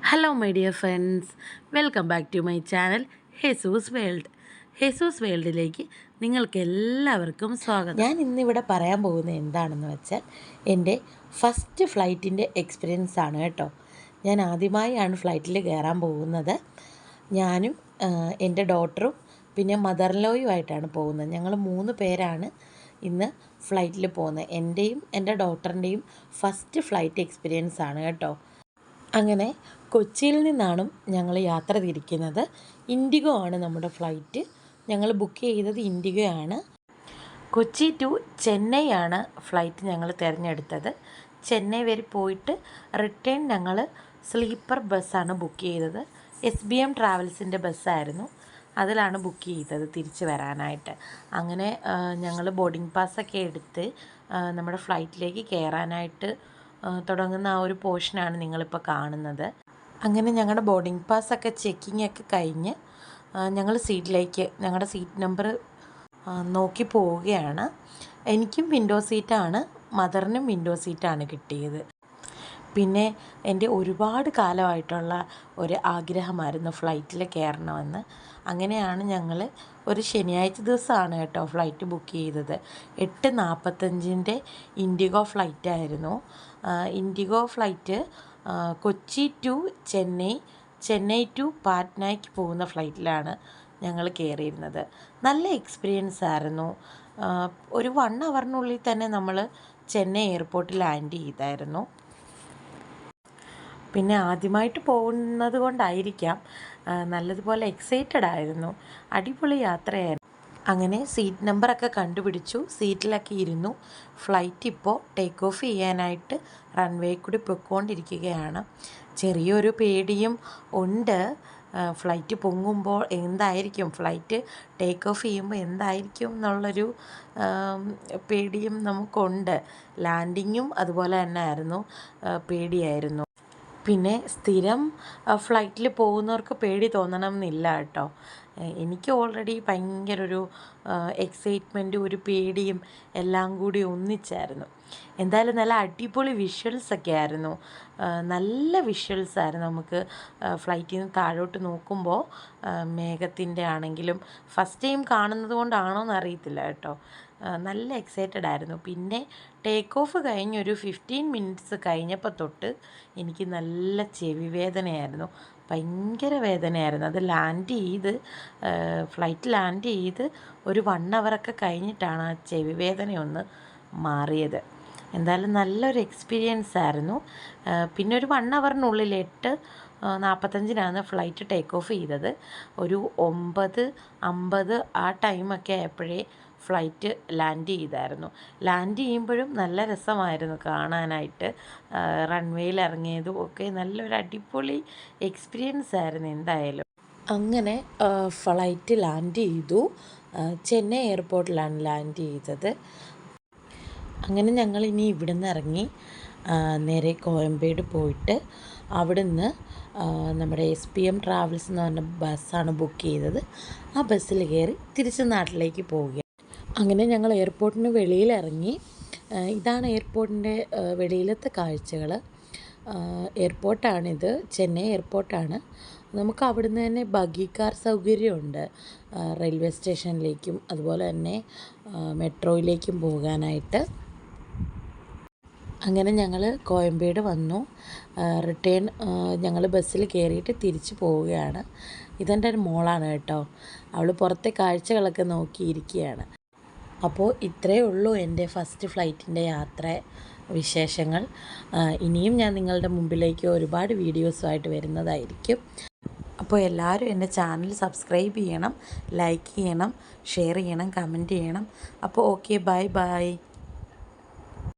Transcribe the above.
Hello my dear friends welcome back to my channel Hesus World Hesus വേൾഡിലേക്ക് നിങ്ങൾക്ക് എല്ലാവർക്കും സ്വാഗതം. ഞാൻ ഇന്നിവിടെ പറയാൻ പോകുന്നത് എന്താണെന്ന് വെച്ചാൽ എന്റെ ഫസ്റ്റ് ഫ്ലൈറ്റിന്റെ എക്സ്പീരിയൻസ് ആണ് കേട്ടോ. ഞാൻ ആദ്യമായാണ് ഫ്ലൈറ്റിൽ കയറാൻ പോകുന്നത്. ഞാനും എന്റെ ഡോട്ടറും പിന്നെ മദർ ലോയുമായിട്ടാണ് പോകുന്നത്. ഞങ്ങൾ മൂന്ന് പേരാണ് ഇന്ന് ഫ്ലൈറ്റിൽ പോകുന്നത്. എന്റെയും എന്റെ ഡോട്ടറിന്റെയും ഫസ്റ്റ് ഫ്ലൈറ്റ് എക്സ്പീരിയൻസ് ആണ് കേട്ടോ. അങ്ങനെ കൊച്ചിയിൽ നിന്നാണ് ഞങ്ങൾ യാത്ര തിരിക്കുന്നത്. ഇൻഡിഗോ ആണ് നമ്മുടെ ഫ്ലൈറ്റ്. ഞങ്ങൾ ബുക്ക് ചെയ്തത് ഇൻഡിഗോ ആണ് കൊച്ചി ടു ചെന്നൈ ആണ് ഫ്ലൈറ്റ് ഞങ്ങൾ തിരഞ്ഞെടുത്തത്. ചെന്നൈ വരെ പോയിട്ട് റിട്ടേൺ ഞങ്ങൾ സ്ലീപ്പർ ബസ്സാണ് ബുക്ക് ചെയ്തത്. എസ് ബി എം ട്രാവൽസിന്റെ ബസ്സായിരുന്നു. അതിലാണ് ബുക്ക് ചെയ്തത് തിരിച്ചു വരാനായിട്ട്. അങ്ങനെ ഞങ്ങൾ ബോർഡിംഗ് പാസ്സൊക്കെ എടുത്ത് നമ്മുടെ ഫ്ലൈറ്റിലേക്ക് കയറാനായിട്ട് തുടങ്ങുന്ന ആ ഒരു പോർഷനാണ് നിങ്ങളിപ്പോൾ കാണുന്നത്. അങ്ങനെ ഞങ്ങളുടെ ബോർഡിംഗ് പാസ്സൊക്കെ ചെക്കിംഗ് ഒക്കെ കഴിഞ്ഞ് ഞങ്ങൾ സീറ്റിലേക്ക് ഞങ്ങളുടെ സീറ്റ് നമ്പർ നോക്കി പോവുകയാണ്. എനിക്കും വിൻഡോ സീറ്റാണ് മദറിനും വിൻഡോ സീറ്റാണ് കിട്ടിയത്. പിന്നെ എന്റെ ഒരുപാട് കാലമായിട്ടുള്ള ഒരു ആഗ്രഹമായിരുന്നു ഫ്ലൈറ്റിൽ കയറണമെന്ന്. അങ്ങനെയാണ് ഞങ്ങൾ ഒരു ശനിയാഴ്ച ദിവസമാണ് കേട്ടോ ഫ്ലൈറ്റ് ബുക്ക് ചെയ്തത്. എട്ട് നാൽപ്പത്തഞ്ചിന്റെ IndiGo ഫ്ലൈറ്റായിരുന്നു IndiGo flight Kochi to Chennai Chennai to പാറ്റ്നയ്ക്ക് പോകുന്ന ഫ്ലൈറ്റിലാണ് ഞങ്ങൾ കയറിയിരുന്നത്. നല്ല എക്സ്പീരിയൻസ് ആയിരുന്നു. ഒരു വൺ അവറിനുള്ളിൽ തന്നെ നമ്മൾ ചെന്നൈ എയർപോർട്ടിൽ ലാൻഡ് ചെയ്തായിരുന്നു. പിന്നെ ആദ്യമായിട്ട് പോകുന്നത് കൊണ്ടായിരിക്കാം. നല്ലതുപോലെ എക്സൈറ്റഡ് ആയിരുന്നു. അടിപൊളി യാത്രയായിരുന്നു. അങ്ങനെ സീറ്റ് നമ്പറൊക്കെ കണ്ടുപിടിച്ചു. സീറ്റിലൊക്കെ ഇരുന്നു. ഫ്ലൈറ്റ് ഇപ്പോൾ ടേക്ക് ഓഫ് ചെയ്യാനായിട്ട് റൺവേ കൂടി പൊയ്ക്കൊണ്ടിരിക്കുകയാണ്. ചെറിയൊരു പേടിയും ഉണ്ട്. ഫ്ലൈറ്റ് പൊങ്ങുമ്പോൾ എന്തായിരിക്കും? ഫ്ലൈറ്റ് ടേക്ക് ഓഫ് ചെയ്യുമ്പോൾ എന്തായിരിക്കും എന്നുള്ളൊരു പേടിയും നമുക്കുണ്ട്. ലാൻഡിങ്ങും അതുപോലെ തന്നെ ആയിരുന്നു പേടിയായിരുന്നു. പിന്നെ സ്ഥിരം ഫ്ലൈറ്റിൽ പോകുന്നവർക്ക് പേടി തോന്നണം എന്നില്ല കേട്ടോ. എനിക്ക് ഓൾറെഡി ഭയങ്കര ഒരു എക്സൈറ്റ്മെന്റും ഒരു പേടിയും എല്ലാം കൂടി ഒന്നിച്ചായിരുന്നു. എന്തായാലും നല്ല അടിപൊളി വിഷ്വൽസ് ഒക്കെ ആയിരുന്നു. നല്ല വിഷ്വൽസ് ആയിരുന്നു നമുക്ക് ഫ്ലൈറ്റിൽ നിന്ന് താഴോട്ട് നോക്കുമ്പോൾ മേഘത്തിന്റെ ആണെങ്കിലും ഫസ്റ്റ് ടൈം കാണുന്നത് കൊണ്ടാണോ എന്ന് അറിയത്തില്ല കേട്ടോ. നല്ല എക്സൈറ്റഡ് ആയിരുന്നു. പിന്നെ ടേക്ക് ഓഫ് കഴിഞ്ഞൊരു ഫിഫ്റ്റീൻ മിനിറ്റ്സ് കഴിഞ്ഞപ്പോൾ തൊട്ട് എനിക്ക് നല്ല ചെവി വേദനയായിരുന്നു. ഭയങ്കര വേദനയായിരുന്നു. അത് ലാൻഡ് ചെയ്ത് ഫ്ലൈറ്റ് ലാൻഡ് ചെയ്ത് ഒരു വൺ അവറൊക്കെ കഴിഞ്ഞിട്ടാണ് ആ ചെവി വേദനയൊന്ന് മാറിയത്. എന്തായാലും നല്ലൊരു എക്സ്പീരിയൻസ് ആയിരുന്നു. പിന്നെ ഒരു വൺ അവറിനുള്ളിൽ എട്ട് നാൽപ്പത്തഞ്ചിനാണ് ഫ്ലൈറ്റ് ടേക്ക് ഓഫ് ചെയ്തത്. ഒരു ഒമ്പത് അമ്പത് ആ ടൈമൊക്കെ ആയപ്പോഴേ ഫ്ലൈറ്റ് ലാൻഡ് ചെയ്തായിരുന്നു. ലാൻഡ് ചെയ്യുമ്പോഴും നല്ല രസമായിരുന്നു കാണാനായിട്ട്. റൺവേയിൽ ഇറങ്ങിയതും ഒക്കെ നല്ലൊരു അടിപൊളി എക്സ്പീരിയൻസ് ആയിരുന്നു എന്തായാലും. അങ്ങനെ ഫ്ലൈറ്റ് ലാൻഡ് ചെയ്തു. ചെന്നൈ എയർപോർട്ടിലാണ് ലാൻഡ് ചെയ്തത്. അങ്ങനെ ഞങ്ങൾ ഇനി ഇവിടെ നിന്ന് ഇറങ്ങി നേരെ കോയമ്പേട് പോയിട്ട് അവിടുന്ന് നമ്മുടെ എസ് പി എം ട്രാവൽസ് എന്ന് പറഞ്ഞ ബസ്സാണ് ബുക്ക് ചെയ്തത്. ആ ബസ്സിൽ കയറി തിരിച്ച് നാട്ടിലേക്ക് പോവുക അങ്ങനെ ഞങ്ങൾ എയർപോർട്ടിന് വെളിയിലിറങ്ങി. ഇതാണ് എയർപോർട്ടിന്റെ വെളിയിലത്തെ കാഴ്ചകൾ. എയർപോർട്ടാണിത്. ചെന്നൈ എയർപോർട്ടാണ്. നമുക്ക് അവിടുന്ന് തന്നെ ബഗി കാർ സൗകര്യമുണ്ട്. റെയിൽവേ സ്റ്റേഷനിലേക്കും അതുപോലെ തന്നെ മെട്രോയിലേക്കും പോകാനായിട്ട്. അങ്ങനെ ഞങ്ങൾ കോയമ്പേട് വന്നു. റിട്ടേൺ ഞങ്ങൾ ബസ്സിൽ കയറിയിട്ട് തിരിച്ചു പോവുകയാണ്. ഇതെന്റെ ഒരു മോളാണ് കേട്ടോ. അവൾ പുറത്തെ കാഴ്ചകളൊക്കെ നോക്കിയിരിക്കുകയാണ്. അപ്പോൾ ഇത്രയേ ഉള്ളൂ എന്റെ ഫസ്റ്റ് ഫ്ലൈറ്റിന്റെ യാത്ര വിശേഷങ്ങൾ. ഇനിയും ഞാൻ നിങ്ങളുടെ മുമ്പിലേക്ക് ഒരുപാട് വീഡിയോസുമായിട്ട് വരുന്നതായിരിക്കും. അപ്പോൾ എല്ലാവരും എന്റെ ചാനൽ സബ്സ്ക്രൈബ് ചെയ്യണം ലൈക്ക് ചെയ്യണം ഷെയർ ചെയ്യണം കമന്റ് ചെയ്യണം. അപ്പോൾ ഓക്കെ ബൈ ബൈ.